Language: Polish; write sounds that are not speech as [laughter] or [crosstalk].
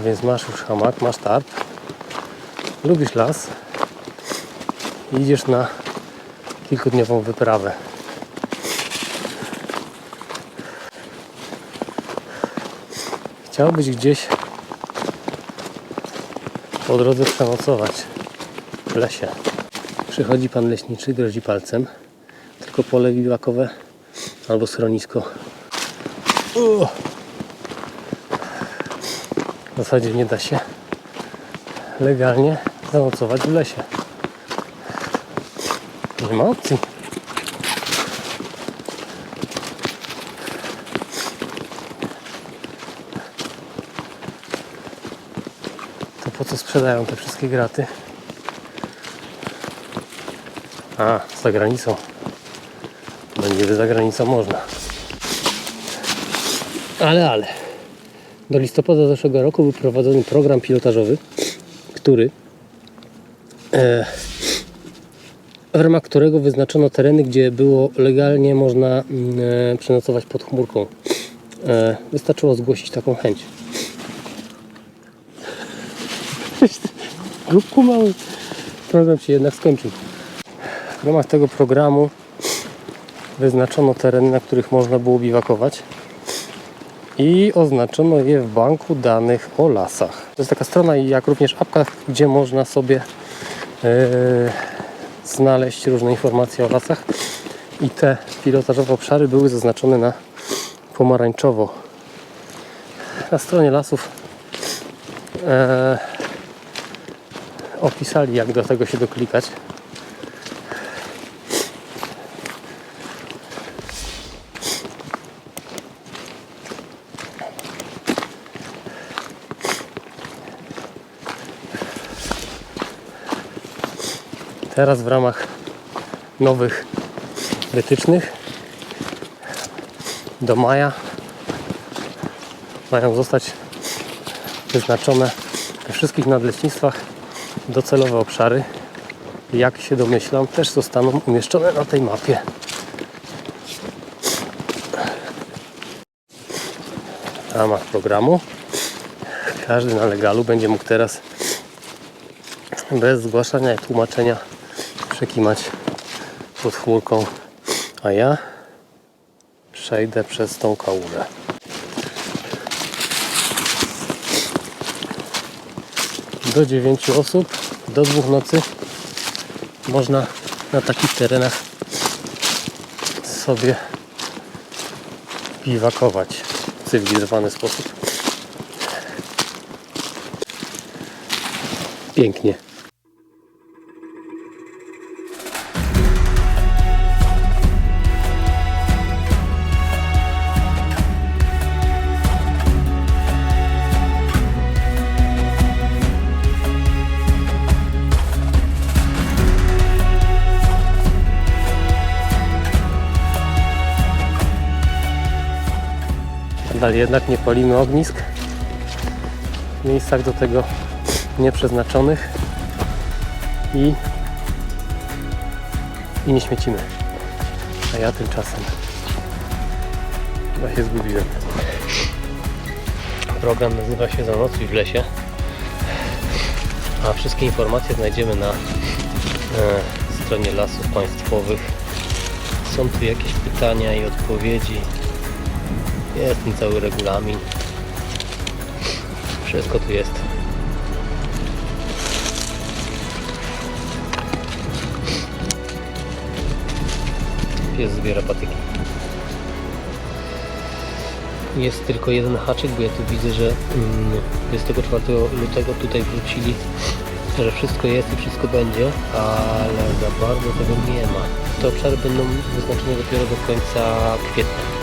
więc masz już hamak, masz tarp, lubisz las i idziesz na kilkudniową wyprawę. Chciałbyś gdzieś po drodze przenocować w lesie. Przychodzi pan leśniczy, grozi palcem. Tylko pole biwakowe albo schronisko. Uuu. W zasadzie nie da się legalnie zanocować w lesie. Nie ma opcji. To po co sprzedają te wszystkie graty? A, za granicą. Będzie za granicą można. Ale, ale. Do listopada zeszłego roku był prowadzony program pilotażowy, który e, w ramach którego wyznaczono tereny, gdzie było legalnie można mm, e, przenocować pod chmurką. E, wystarczyło zgłosić taką chęć. [laughs] Grupku mały. Program się jednak skończył. W ramach tego programu wyznaczono tereny, na których można było biwakować i oznaczono je w banku danych o lasach. To jest taka strona, jak również apka, gdzie można sobie e, znaleźć różne informacje o lasach i te pilotażowe obszary były zaznaczone na pomarańczowo. Na stronie lasów e, opisali, jak do tego się doklikać. Teraz w ramach nowych wytycznych do maja mają zostać wyznaczone we wszystkich nadleśnictwach docelowe obszary. Jak się domyślam, też zostaną umieszczone na tej mapie. W ramach programu każdy na legalu będzie mógł teraz bez zgłaszania i tłumaczenia przekimać pod chmurką, a ja przejdę przez tą kałużę. Do 9 osób, do dwóch nocy można na takich terenach sobie biwakować w cywilizowany sposób. Pięknie. Nadal jednak nie palimy ognisk w miejscach do tego nieprzeznaczonych i, i nie śmiecimy. A ja tymczasem chyba się zgubiłem. Program nazywa się Zanocuj w lesie, a wszystkie informacje znajdziemy na e, stronie Lasów Państwowych. Są tu jakieś pytania i odpowiedzi. Jest ten cały regulamin. Wszystko tu jest. Pies zbiera patyki. Jest tylko jeden haczyk, bo ja tu widzę, że mm, 24 lutego tutaj wrócili, że wszystko jest i wszystko będzie, ale za bardzo tego nie ma. Te obszary będą wyznaczone dopiero do końca kwietnia.